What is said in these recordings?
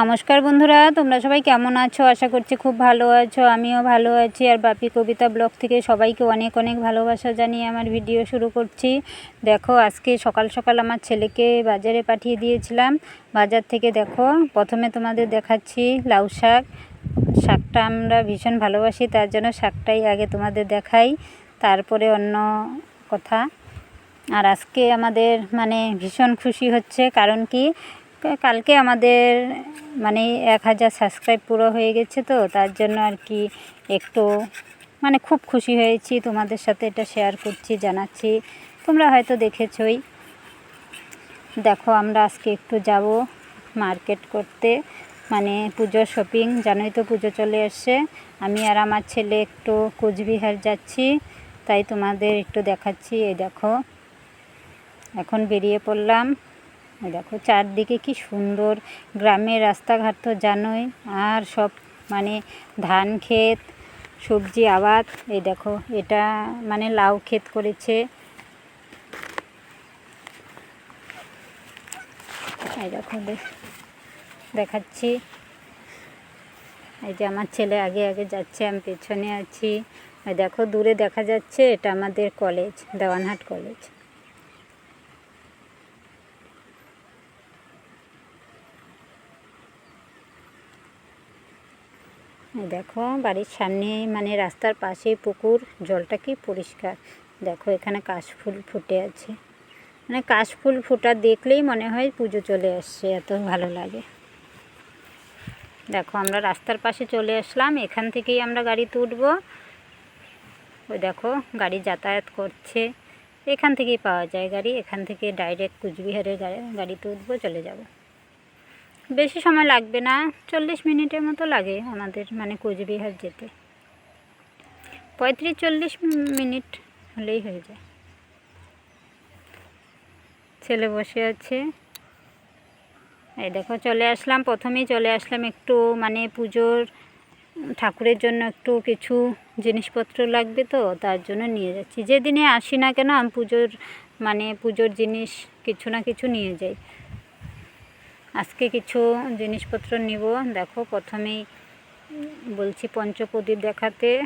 নমস্কার বন্ধুরা, তোমরা সবাই কেমন আছো? আশা করছি খুব ভালো আছো, আমিও ভালো আছি। আর বাপি কবিতা ব্লগ থেকে সবাইকে অনেক অনেক ভালোবাসা জানিয়ে আমার ভিডিও শুরু করছি। দেখো, আজকে সকাল সকাল আমার ছেলেকে বাজারে পাঠিয়ে দিয়েছিলাম। বাজার থেকে দেখো, প্রথমে তোমাদের দেখাচ্ছি লাউ শাক। শাকটা আমরা ভীষণ ভালোবাসি, তার জন্য শাকটাই আগে তোমাদের দেখাই। তারপরে অন্য কথা। আর আজকে আমাদের মানে ভীষণ খুশি হচ্ছে, কারণ কি কালকে আমাদের মানে এক হাজার সাবস্ক্রাইব পুরো হয়ে গেছে তো, তার জন্য আর কি একটু মানে খুব খুশি হয়েছি, তোমাদের সাথে এটা শেয়ার করছি, জানাচ্ছি। তোমরা হয়তো দেখেছই। দেখো, আমরা আজকে একটু যাব মার্কেট করতে মানে পুজোর শপিং জানোই তো পুজো চলে এসছে আমি আর আমার ছেলে একটু কোচবিহার যাচ্ছি, তাই তোমাদের একটু দেখাচ্ছি, এই দেখো। এখন বেরিয়ে পড়লাম। দেখো চারদিকে কি সুন্দর, গ্রামের রাস্তাঘাট তো জানোই। আর সব মানে ধান ক্ষেত, সবজি আবাদ, এই দেখো এটা মানে লাউ ক্ষেত করেছে। এই দেখো দেখ- দেখাচ্ছি। এই যে আমার ছেলে আগে আগে যাচ্ছে, আমি পেছনে আছি। দেখো দূরে দেখা যাচ্ছে, এটা আমাদের কলেজ দেওয়ানহাট কলেজ দেখো, বাড়ির সামনে মানে রাস্তার পাশে পুকুর, জলটা কি পরিষ্কার। দেখো, এখানে কাশফুল ফুটে আছে। মানে কাশফুল ফোটা দেখলেই মনে হয় পুজো চলে আসছে, এত ভালো লাগে। দেখো, আমরা রাস্তার পাশে চলে আসলাম, এখান থেকেই আমরা গাড়িতে উঠবো ওই দেখো, গাড়ি যাতায়াত করছে। এখান থেকেই পাওয়া যায় গাড়ি, এখান থেকে ডাইরেক্ট কুচবিহারের গাড়ি গাড়িতে উঠবো চলে যাব। বেশি সময় লাগবে না, চল্লিশ মিনিটের মতো লাগে আমাদের মানে কোচবিহার যেতে। পঁয়ত্রিশ, চল্লিশ মিনিট হলেই হয়ে যায়। ছেলে বসে আছে। এই দেখো, চলে আসলাম, প্রথমেই চলে আসলাম একটু মানে পুজোর, ঠাকুরের জন্য একটু কিছু জিনিসপত্র লাগবে তো, তার জন্য নিয়ে যাচ্ছি। যেদিনে আসি না কেন, আমি পুজোর মানে পুজোর জিনিস কিছু না কিছু নিয়ে যাই। আজকে কিছু জিনিসপত্র নিব। দেখো, প্রথমেই বলছি পঞ্চপ্রদীপ দেখাতে।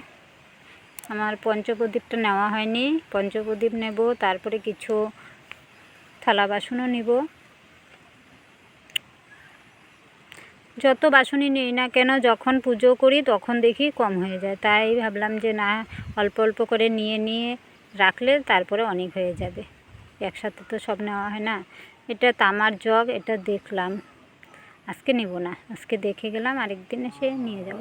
আমার পঞ্চপ্রদীপটা নেওয়া হয়নি। পঞ্চপ্রদীপ নেব, তারপরে কিছু থালা বাসনও নিব। যত বাসনই নিই না কেন, যখন পুজো করি তখন দেখি কম হয়ে যায়। তাই ভাবলাম যে না, অল্প অল্প করে নিয়ে নিয়ে রাখলে তারপরে অনেক হয়ে যাবে। একসাথে তো সব নেওয়া হয় না। এটা তামার জগ, এটা দেখলাম। আজকে নেব না, আজকে দেখে গেলাম, আরেকদিন এসে নিয়ে যাব।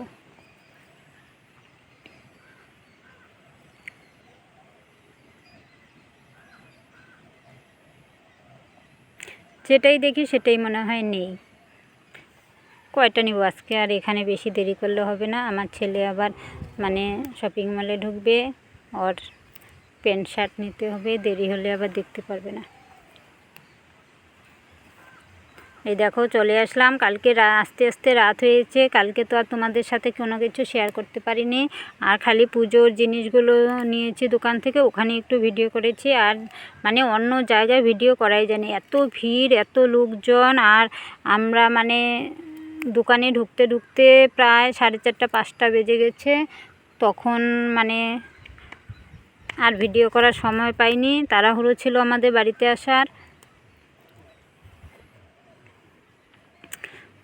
যেটাই দেখি সেটাই মনে হয় নেই। কয়টা নিব আজকে? আর এখানে বেশি দেরি করলে হবে না। আমার ছেলে আবার মানে শপিং মলে ঢুকবে, ওর প্যান্ট শার্ট নিতে হবে, দেরি হলে আবার দেখতে পারবে না। এই দেখো চলে আসলাম। কালকে আস্তে আস্তে রাত হয়েছে। কালকে তো আর তোমাদের সাথে কোনো কিছু শেয়ার করতে পারিনি। আর খালি পুজোর জিনিসগুলো নিয়েছি দোকান থেকে, ওখানে একটু ভিডিও করেছি। আর মানে অন্য জায়গায় ভিডিও করাই জানি এত ভিড়, এত লোকজন। আর আমরা মানে দোকানে ঢুকতে ঢুকতে প্রায় সাড়ে চারটা, পাঁচটা বেজে গেছে। তখন মানে আর ভিডিও করার সময় পাইনি। তাড়াহুড়ো ছিল আমাদের বাড়িতে আসার।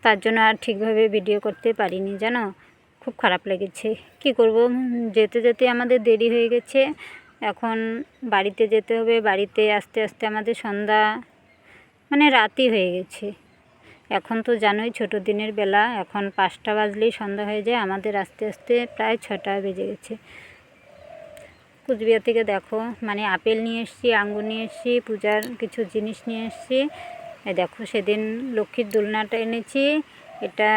তার জন্য আর ঠিকভাবে ভিডিও করতে পারিনি, জানো? খুব খারাপ লেগেছে। কি করব? যেতে যেতে আমাদের দেরি হয়ে গেছে। এখন বাড়িতে যেতে হবে। বাড়িতে আস্তে আস্তে আমাদের সন্ধ্যা মানে রাতই হয়ে গেছে। এখন তো জানোই ছোটো দিনের বেলা। এখন পাঁচটা বাজলেই সন্ধ্যা হয়ে যায়। আমাদের আস্তে আস্তে প্রায় ছটা বেজে গেছে। কুচবিহার থেকে দেখো মানে আপেল নিয়ে এসেছি, আঙ্গুর নিয়ে এসেছি, পূজার কিছু জিনিস নিয়ে এসেছি। দেখো, সেদিন লক্ষ্মীর দোলনাটা এনেছি। এটা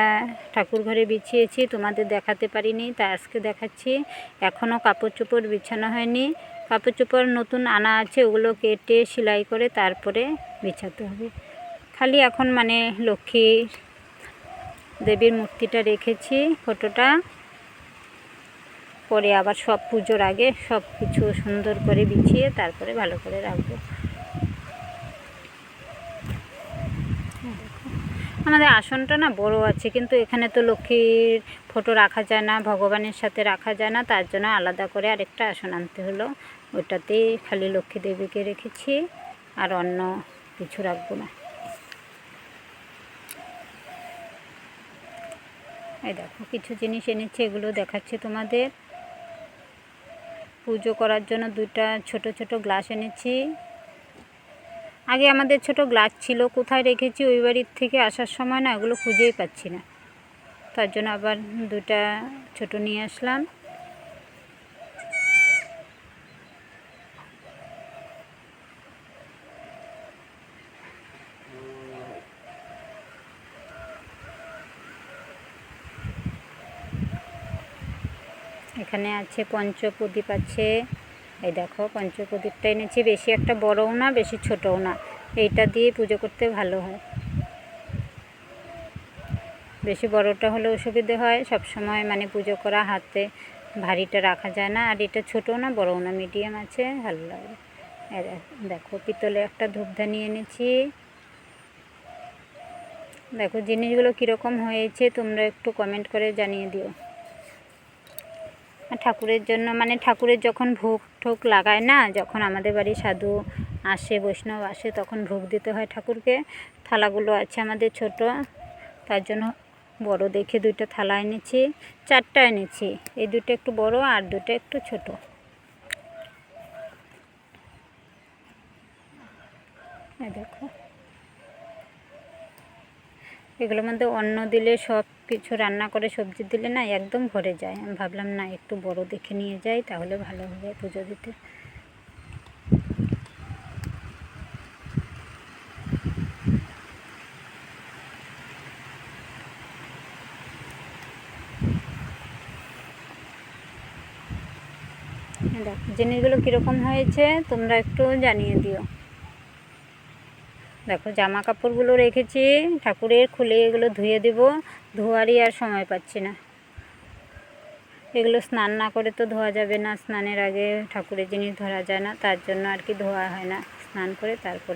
ঠাকুর ঘরে বিছিয়েছি, তোমাদের দেখাতে পারিনি, তা আজকে দেখাচ্ছি। এখনও কাপড় চোপড় বিছানো হয়নি। কাপড় চোপড় নতুন আনা আছে, ওগুলো কেটে সেলাই করে তারপরে বিছাতে হবে। খালি এখন মানে লক্ষ্মী দেবীর মূর্তিটা রেখেছি ফটোটা। পরে আবার সব পুজোর আগে সব কিছু সুন্দর করে বিছিয়ে তারপরে ভালো করে রাখব। আমাদের আসনটা না বড় আছে, কিন্তু এখানে তো লক্ষ্মীর ফটো রাখা যায় না, ভগবানের সাথে রাখা যায় না, তার জন্য আলাদা করে আরেকটা আসন আনতে হলো। ওটাতেই খালি লক্ষ্মী দেবীকে রেখেছি, আর অন্য কিছু রাখব না। এই দেখো, কিছু জিনিস এনেছি, এগুলো দেখাচ্ছি তোমাদের। পুজো করার জন্য দুইটা ছোট ছোট গ্লাস এনেছি। আগে আমাদের ছোট গ্লাস ছিল, কোথায় রেখেছি ওই বাড়ির থেকে আসার সময় না এগুলো খুঁজেই পাচ্ছি না। তার জন্য আবার দুটা ছোট নিয়ে আসলাম। এখানে আছে পঞ্চপ্রদীপ আছে। এই দেখো পঞ্চপ্রদীপটা এনেছি, বেশি একটা বড়ও না, বেশি ছোটও না। এইটা দিয়ে পুজো করতে ভালো হয়। বেশি বড়টা হলে অসুবিধে হয়, সব সময় মানে পুজো করা হাতে ভারীটা রাখা যায় না। আর এটা ছোটও না, বড়ও না, মিডিয়াম আছে, ভালো লাগে। দেখো পিতলে একটা ধূপধানি এনেছি। দেখো জিনিসগুলো কীরকম হয়েছে, তোমরা একটু কমেন্ট করে জানিয়ে দিও। ঠাকুরের জন্য মানে ঠাকুরের যখন ভোগ ঠোক লাগায় না, যখন আমাদের বাড়ি সাধু আসে, বৈষ্ণব আসে, তখন ভোগ দিতে হয় ঠাকুরকে। থালাগুলো আছে আমাদের ছোট, তার জন্য বড় দেখে দুইটা থালা এনেছি, চারটা এনেছি। এই দুটো একটু বড় আর দুটো একটু ছোট এই দেখো এগুলোর মধ্যে অন্ন দিলে সব কিছু রান্না করে সবজি দিলে না একদম ভরে যায়। আমি ভাবলাম, না, একটু বড় দেখে নিয়ে যাই, তাহলে ভালো হবে পুজো দিতে। জিনিসগুলো কীরকম হয়েছে তোমরা একটু জানিয়ে দিও। দেখো জামা কাপড়গুলো রেখেছি, ঠাকুরের খুলে এগুলো ধুয়ে দেবো, ধোয়ারই আর সময় পাচ্ছি না। এগুলো স্নান না করে তো ধোয়া যাবে না, স্নানের আগে ঠাকুরের জিনিস ধরা যায় না, তার জন্য আর কি ধোয়া হয় না, স্নান করে তারপরে